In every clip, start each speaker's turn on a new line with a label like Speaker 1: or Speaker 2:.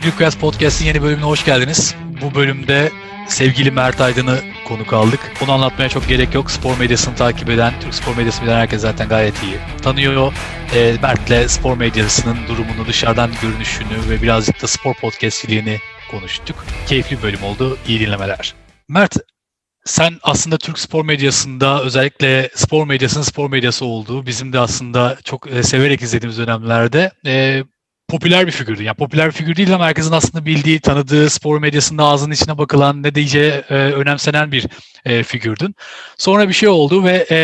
Speaker 1: Atletik Request Podcast'in yeni bölümüne hoş geldiniz. Bu bölümde sevgili Mert Aydın'ı konuk aldık. Onu anlatmaya çok gerek yok. Spor medyasını takip eden, Türk spor medyasını bilen herkes zaten gayet iyi. Tanıyor e, Mert'le spor medyasının durumunu, dışarıdan görünüşünü ve birazcık da spor podcastçiliğini konuştuk. Keyifli bir bölüm oldu. İyi dinlemeler. Mert, sen aslında Türk spor medyasında özellikle spor medyasının spor medyası olduğu bizim de aslında çok e, severek izlediğimiz dönemlerde e, popüler bir figürdün. Yani popüler bir figür değil ama herkesin aslında bildiği, tanıdığı, spor medyasında ağzının içine bakılan, ne diyeceği e, önemsenen bir e, figürdün. Sonra bir şey oldu ve e,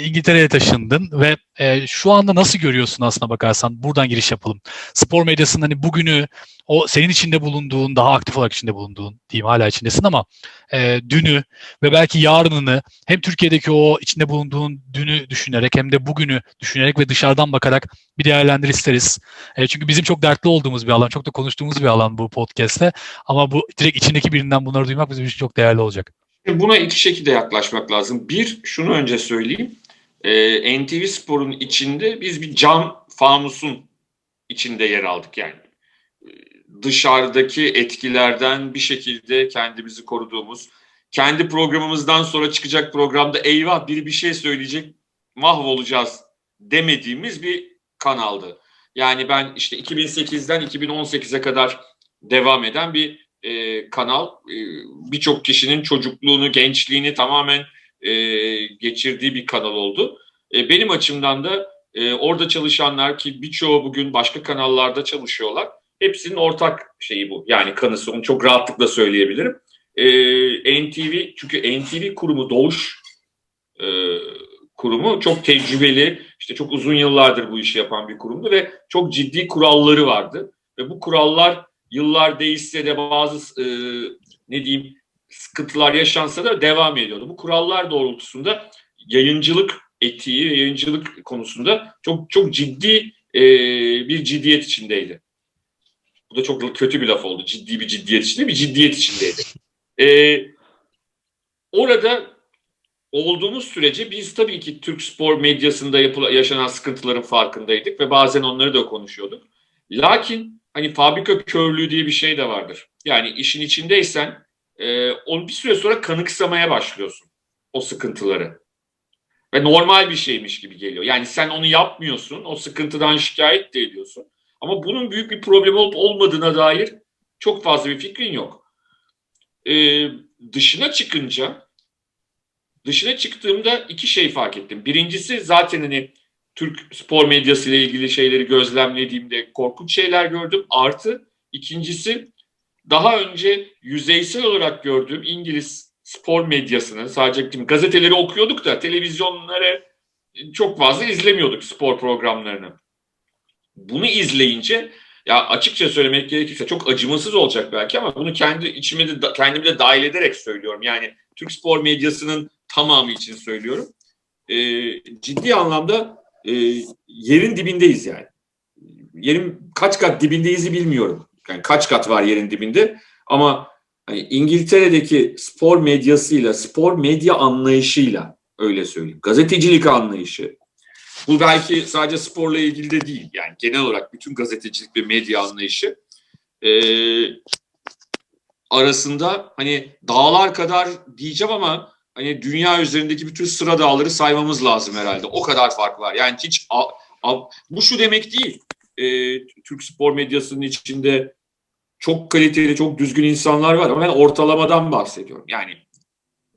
Speaker 1: İngiltere'ye taşındın ve e, şu anda nasıl görüyorsun aslına bakarsan? Buradan giriş yapalım. Spor medyasının hani bugünü, o senin içinde bulunduğun, daha aktif olarak içinde bulunduğun diyeyim hala içindesin ama e, dünü ve belki yarınını hem Türkiye'deki o içinde bulunduğun dünü düşünerek hem de bugünü düşünerek ve dışarıdan bakarak bir değerlendir isteriz. E, çünkü bizim çok dertli olduğumuz bir alan, çok da konuştuğumuz bir alan bu podcast'te. Ama bu direkt içindeki birinden bunları duymak bizim için çok değerli olacak.
Speaker 2: Buna iki şekilde yaklaşmak lazım. Bir, şunu önce söyleyeyim. E, NTV Spor'un içinde biz bir cam fanusun içinde yer aldık yani. E, dışarıdaki etkilerden bir şekilde kendimizi koruduğumuz, kendi programımızdan sonra çıkacak programda eyvah biri bir şey söyleyecek mahvolacağız demediğimiz bir kanaldı. Yani ben işte 2008'den 2018'e kadar devam eden bir e, kanal. E, Birçok kişinin çocukluğunu, gençliğini tamamen e, geçirdiği bir kanal oldu. E, benim açımdan da e, orada çalışanlar ki birçoğu bugün başka kanallarda çalışıyorlar. Hepsinin ortak şeyi bu. Yani kanısı onu çok rahatlıkla söyleyebilirim. E, NTV çünkü NTV kurumu Doğuş e, kurumu çok tecrübeli, işte çok uzun yıllardır bu işi yapan bir kurumdu ve çok ciddi kuralları vardı. Ve bu kurallar yıllar değişse de bazı e, ne diyeyim sıkıntılar yaşansa da devam ediyordu. Bu kurallar doğrultusunda yayıncılık etiği yayıncılık konusunda çok çok ciddi e, bir ciddiyet içindeydi. Bu da çok kötü bir laf oldu. Ciddi bir ciddiyet içinde bir ciddiyet içindeydi. E, orada olduğumuz sürece biz tabii ki Türk spor medyasında yapılan, yaşanan sıkıntıların farkındaydık ve bazen onları da konuşuyorduk. Lakin hani fabrika körlüğü diye bir şey de vardır. Yani işin içindeysen e, onu bir süre sonra kanıksamaya başlıyorsun o sıkıntıları. Ve normal bir şeymiş gibi geliyor. Yani sen onu yapmıyorsun, o sıkıntıdan şikayet de ediyorsun. Ama bunun büyük bir problem olup olmadığına dair çok fazla bir fikrin yok. Ee, dışına çıkınca, dışına çıktığımda iki şey fark ettim. Birincisi zaten hani Türk spor medyası ile ilgili şeyleri gözlemlediğimde korkunç şeyler gördüm. Artı ikincisi daha önce yüzeysel olarak gördüğüm İngiliz spor medyasını sadece gazeteleri okuyorduk da televizyonları çok fazla izlemiyorduk spor programlarını. Bunu izleyince ya açıkça söylemek gerekirse çok acımasız olacak belki ama bunu kendi içime de kendimi de dahil ederek söylüyorum. Yani Türk spor medyasının tamamı için söylüyorum. E, ciddi anlamda e, yerin dibindeyiz yani. Yerin kaç kat dibindeyiz bilmiyorum. Yani kaç kat var yerin dibinde ama hani İngiltere'deki spor medyasıyla, spor medya anlayışıyla öyle söyleyeyim. Gazetecilik anlayışı. Bu belki sadece sporla ilgili de değil. Yani genel olarak bütün gazetecilik ve medya anlayışı e, arasında hani dağlar kadar diyeceğim ama hani dünya üzerindeki bütün sıra dağları saymamız lazım herhalde. O kadar fark var. Yani hiç a, a, bu şu demek değil. E, Türk spor medyasının içinde çok kaliteli, çok düzgün insanlar var ama ben ortalamadan bahsediyorum. Yani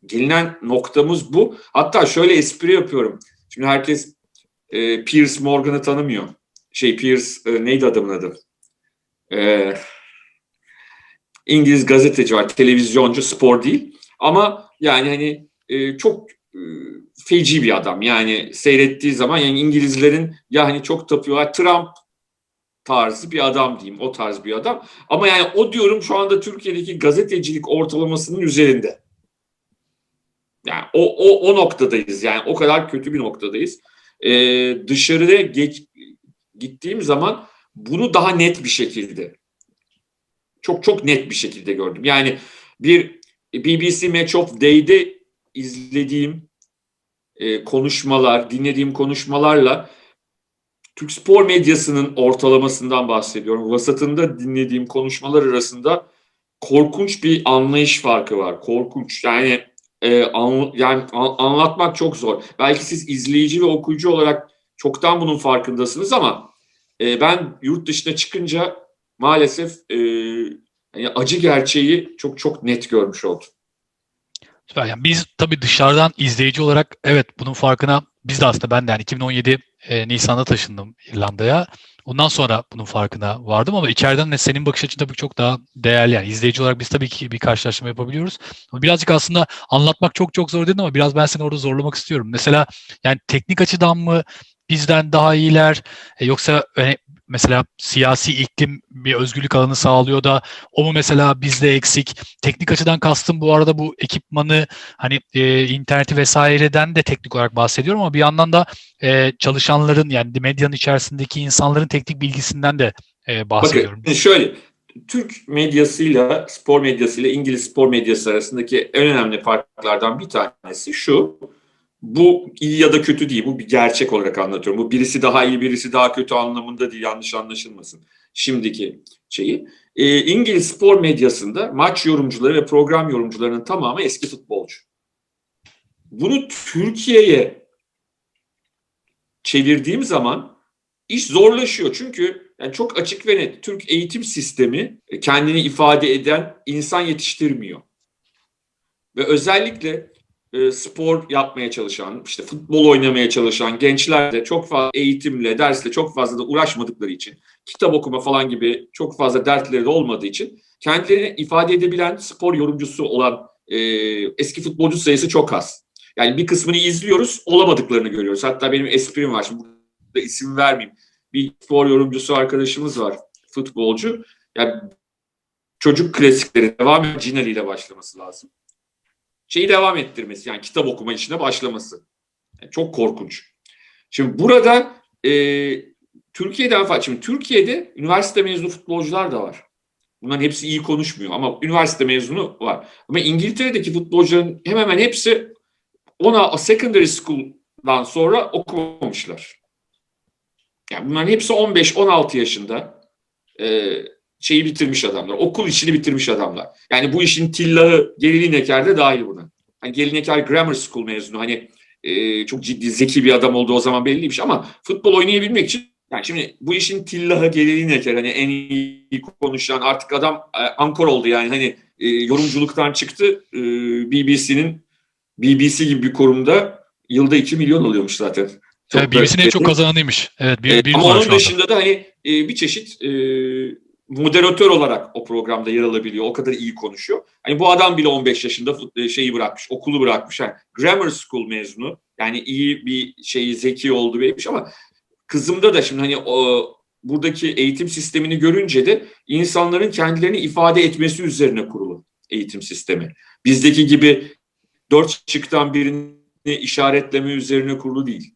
Speaker 2: gelinen noktamız bu. Hatta şöyle espri yapıyorum. Şimdi herkes e, Piers Morgan'ı tanımıyor. Şey Piers e, neydi adamın adı? E, İngiliz gazeteci var, televizyoncu, spor değil. Ama yani hani e, çok e, feci bir adam. Yani seyrettiği zaman yani İngilizlerin ya hani çok tapıyorlar. Trump tarzı bir adam diyeyim. O tarz bir adam. Ama yani o diyorum şu anda Türkiye'deki gazetecilik ortalamasının üzerinde. Yani o, o, o noktadayız. Yani o kadar kötü bir noktadayız. Ee, dışarıda geç, gittiğim zaman bunu daha net bir şekilde çok çok net bir şekilde gördüm. Yani bir BBC Match of Day'de izlediğim e, konuşmalar, dinlediğim konuşmalarla Türk spor medyasının ortalamasından bahsediyorum. Vasatında dinlediğim konuşmalar arasında korkunç bir anlayış farkı var. Korkunç. Yani e, an, yani an, anlatmak çok zor. Belki siz izleyici ve okuyucu olarak çoktan bunun farkındasınız ama e, ben yurt dışına çıkınca maalesef e, yani acı gerçeği çok çok net görmüş oldum.
Speaker 1: Yani biz tabii dışarıdan izleyici olarak evet bunun farkına biz de aslında ben de yani 2017 e, Nisan'da taşındım İrlanda'ya. Ondan sonra bunun farkına vardım ama içeriden de senin bakış açın tabii çok daha değerli. Yani izleyici olarak biz tabii ki bir karşılaştırma yapabiliyoruz. Ama birazcık aslında anlatmak çok çok zor dedin ama biraz ben seni orada zorlamak istiyorum. Mesela yani teknik açıdan mı bizden daha iyiler e, yoksa e, mesela siyasi iklim bir özgürlük alanı sağlıyor da o mu mesela bizde eksik? Teknik açıdan kastım bu arada bu ekipmanı hani e, interneti vesaireden de teknik olarak bahsediyorum ama bir yandan da e, çalışanların yani medyanın içerisindeki insanların teknik bilgisinden de e, bahsediyorum.
Speaker 2: Bakın şöyle Türk medyasıyla spor medyasıyla İngiliz spor medyası arasındaki en önemli farklardan bir tanesi şu. Bu iyi ya da kötü değil. Bu bir gerçek olarak anlatıyorum. Bu birisi daha iyi, birisi daha kötü anlamında değil. Yanlış anlaşılmasın. Şimdiki şeyi. Ee, İngiliz spor medyasında maç yorumcuları ve program yorumcularının tamamı eski futbolcu. Bunu Türkiye'ye çevirdiğim zaman iş zorlaşıyor. Çünkü yani çok açık ve net. Türk eğitim sistemi kendini ifade eden insan yetiştirmiyor. Ve özellikle e, spor yapmaya çalışan, işte futbol oynamaya çalışan gençler de çok fazla eğitimle, dersle çok fazla da uğraşmadıkları için, kitap okuma falan gibi çok fazla dertleri de olmadığı için kendilerini ifade edebilen spor yorumcusu olan e, eski futbolcu sayısı çok az. Yani bir kısmını izliyoruz, olamadıklarını görüyoruz. Hatta benim esprim var, şimdi burada isim vermeyeyim. Bir spor yorumcusu arkadaşımız var, futbolcu. Yani çocuk klasikleri devam Cinali ile başlaması lazım şeyi devam ettirmesi yani kitap okuma işine başlaması. Yani çok korkunç. Şimdi burada e, Türkiye'den. Şimdi Türkiye'de üniversite mezunu futbolcular da var. Bunların hepsi iyi konuşmuyor ama üniversite mezunu var. Ama İngiltere'deki futbolcuların hemen hemen hepsi ona secondary school'dan sonra okumamışlar. Yani bunların hepsi 15-16 yaşında e, şeyi bitirmiş adamlar. Okul işini bitirmiş adamlar. Yani bu işin tillahı Gelin Eker de dahil buna. Hani Gelin Eker Grammar School mezunu. Hani e, çok ciddi zeki bir adam olduğu o zaman belliymiş ama futbol oynayabilmek için yani şimdi bu işin tillahı Gelin Eker hani en iyi konuşan artık adam e, ankor oldu yani hani e, yorumculuktan çıktı. E, BBC'nin BBC gibi bir kurumda yılda 2 milyon oluyormuş zaten.
Speaker 1: Çok evet, BBC'nin en çok kazananıymış. Evet, bir,
Speaker 2: bir ama onun dışında da hani e, bir çeşit e, moderatör olarak o programda yer alabiliyor. O kadar iyi konuşuyor. Hani bu adam bile 15 yaşında şeyi bırakmış, okulu bırakmış. Yani grammar school mezunu. Yani iyi bir şeyi zeki oldu beymiş ama kızımda da şimdi hani o buradaki eğitim sistemini görünce de insanların kendilerini ifade etmesi üzerine kurulu eğitim sistemi. Bizdeki gibi dört şıktan birini işaretleme üzerine kurulu değil.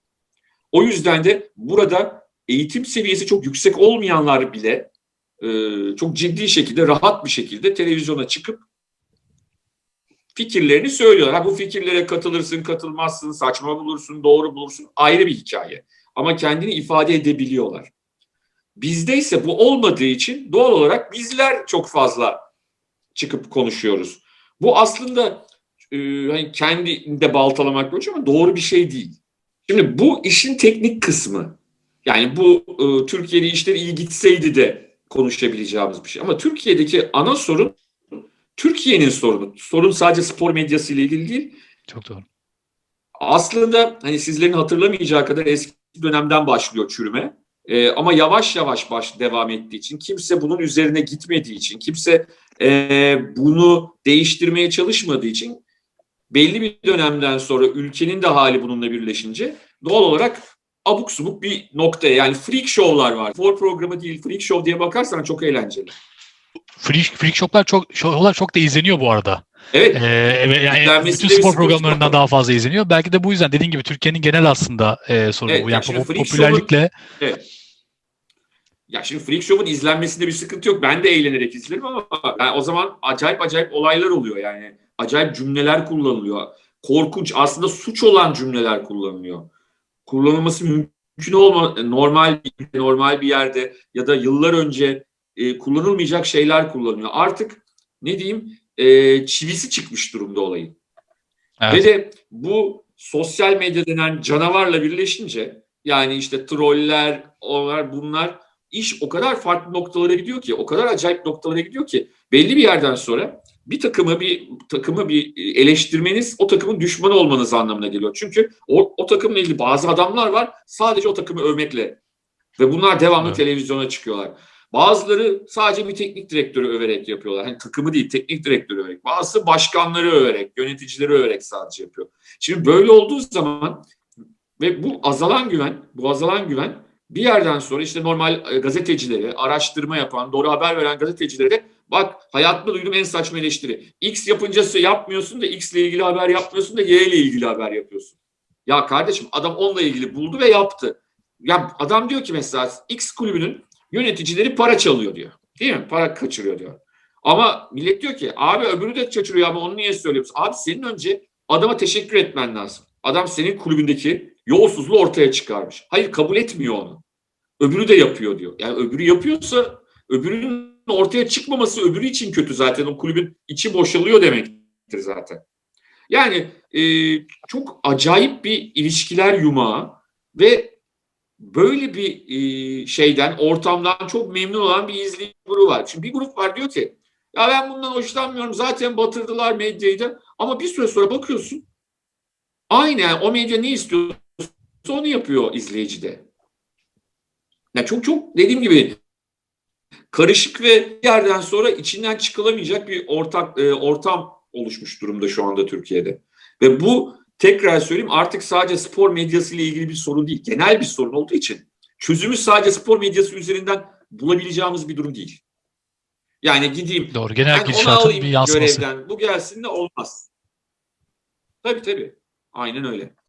Speaker 2: O yüzden de burada eğitim seviyesi çok yüksek olmayanlar bile e, çok ciddi şekilde, rahat bir şekilde televizyona çıkıp fikirlerini söylüyorlar. Ha, bu fikirlere katılırsın, katılmazsın, saçma bulursun, doğru bulursun ayrı bir hikaye. Ama kendini ifade edebiliyorlar. Bizde ise bu olmadığı için doğal olarak bizler çok fazla çıkıp konuşuyoruz. Bu aslında e, hani kendinde baltalamak yok ama doğru bir şey değil. Şimdi bu işin teknik kısmı. Yani bu e, Türkiye'de işler iyi gitseydi de konuşabileceğimiz bir şey. Ama Türkiye'deki ana sorun Türkiye'nin sorunu. Sorun sadece spor medyası ile ilgili değil.
Speaker 1: Çok doğru.
Speaker 2: Aslında hani sizlerin hatırlamayacağı kadar eski dönemden başlıyor çürüme. Ee, ama yavaş yavaş baş devam ettiği için kimse bunun üzerine gitmediği için kimse e, bunu değiştirmeye çalışmadığı için belli bir dönemden sonra ülkenin de hali bununla birleşince doğal olarak abuk subuk bir noktaya yani freak show'lar var. For programı değil freak show diye bakarsan çok eğlenceli.
Speaker 1: Freak, freak show'lar çok show'lar çok da izleniyor bu arada.
Speaker 2: Evet.
Speaker 1: Ee, yani bütün spor programlarından daha fazla izleniyor. Belki de bu yüzden dediğin gibi Türkiye'nin genel aslında e, sorunu evet, bu. Yani, yani popülerlikle.
Speaker 2: Evet. Ya şimdi Freak Show'un izlenmesinde bir sıkıntı yok. Ben de eğlenerek izlerim ama yani o zaman acayip acayip olaylar oluyor yani. Acayip cümleler kullanılıyor. Korkunç aslında suç olan cümleler kullanılıyor kullanılması mümkün olma normal bir normal bir yerde ya da yıllar önce e, kullanılmayacak şeyler kullanıyor. Artık ne diyeyim e, çivisi çıkmış durumda olayın.
Speaker 1: Evet.
Speaker 2: Ve de bu sosyal medya denen canavarla birleşince yani işte troller, onlar bunlar iş o kadar farklı noktalara gidiyor ki, o kadar acayip noktalara gidiyor ki belli bir yerden sonra bir takımı bir takımı bir eleştirmeniz o takımın düşmanı olmanız anlamına geliyor. Çünkü o, o takımla ilgili bazı adamlar var sadece o takımı övmekle ve bunlar devamlı
Speaker 1: Evet.
Speaker 2: televizyona çıkıyorlar. Bazıları sadece bir teknik direktörü överek yapıyorlar. Hani takımı değil, teknik direktörü överek. Bazısı başkanları överek, yöneticileri överek sadece yapıyor. Şimdi böyle olduğu zaman ve bu azalan güven, bu azalan güven bir yerden sonra işte normal e, gazetecileri, araştırma yapan, doğru haber veren gazetecilere de bak hayatımda duyduğum en saçma eleştiri. X yapınca yapmıyorsun da X ile ilgili haber yapmıyorsun da Y ile ilgili haber yapıyorsun. Ya kardeşim adam onunla ilgili buldu ve yaptı. Ya adam diyor ki mesela X kulübünün yöneticileri para çalıyor diyor. Değil mi? Para kaçırıyor diyor. Ama millet diyor ki abi öbürü de kaçırıyor ama onu niye söylüyorsun? Abi senin önce adama teşekkür etmen lazım. Adam senin kulübündeki yolsuzluğu ortaya çıkarmış. Hayır kabul etmiyor onu. Öbürü de yapıyor diyor. Yani öbürü yapıyorsa öbürünün ortaya çıkmaması öbürü için kötü zaten. O kulübün içi boşalıyor demektir zaten. Yani e, çok acayip bir ilişkiler yumağı ve böyle bir e, şeyden, ortamdan çok memnun olan bir izleyici grubu var. Şimdi bir grup var diyor ki ya ben bundan hoşlanmıyorum zaten batırdılar medyayı da ama bir süre sonra bakıyorsun aynı yani o medya ne istiyorsa onu yapıyor izleyici de. Yani çok çok dediğim gibi karışık ve bir yerden sonra içinden çıkılamayacak bir ortak e, ortam oluşmuş durumda şu anda Türkiye'de. Ve bu tekrar söyleyeyim artık sadece spor medyası ile ilgili bir sorun değil. Genel bir sorun olduğu için çözümü sadece spor medyası üzerinden bulabileceğimiz bir durum değil. Yani gideyim
Speaker 1: Doğru. Genel
Speaker 2: onu
Speaker 1: gidişatın bir yansıması.
Speaker 2: görevden bu gelsin de olmaz. Tabii tabii. Aynen öyle.